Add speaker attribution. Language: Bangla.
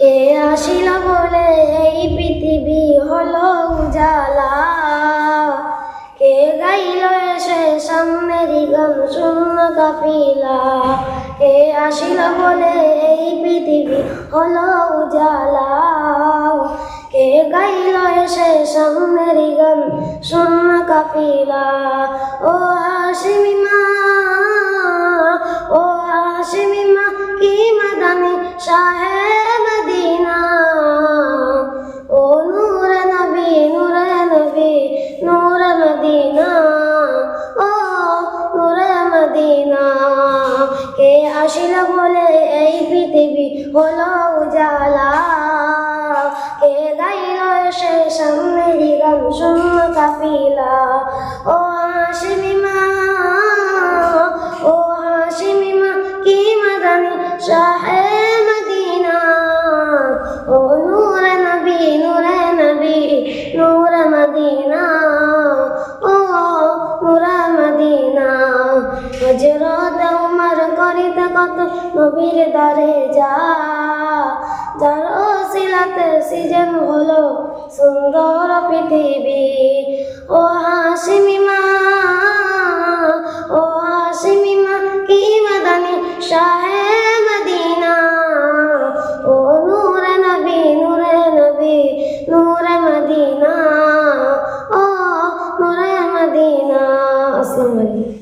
Speaker 1: কে আসিল বলে এই পৃথিবী হলো উজালা? কে গাইল এসে সামনেরই গান শূন্য কাপিলা কে আসিল বলে এই পৃথিবী হলো উজালা? কে গাইল এসে সামনেরই গান শূন্য কাপিলা ও মদিনা, ও নূরে মদিনা। কে আসিল বলে এই পৃথিবী হলো উজালা। কে গাইল সে সামনেরই গান শূন্য কাপিলা ও হাসিমি মা, ও হাসিমি মা, কি মাদানি শাহে মদিনা। ও নূরে নবী নূরে নবী, নূরে মদিনা। হজরত উমর করিত কত নবীর দরে যা। যার শিলাতে সিজন হলো সুন্দর পৃথিবী। ও হাসিমিমা ও হাসিমিমা কি মাদানি সাহেব দিনা ও নূরে নবী নূরে নবী, নূরে মদিনা। ও নূরে মদিনা, আসসালামু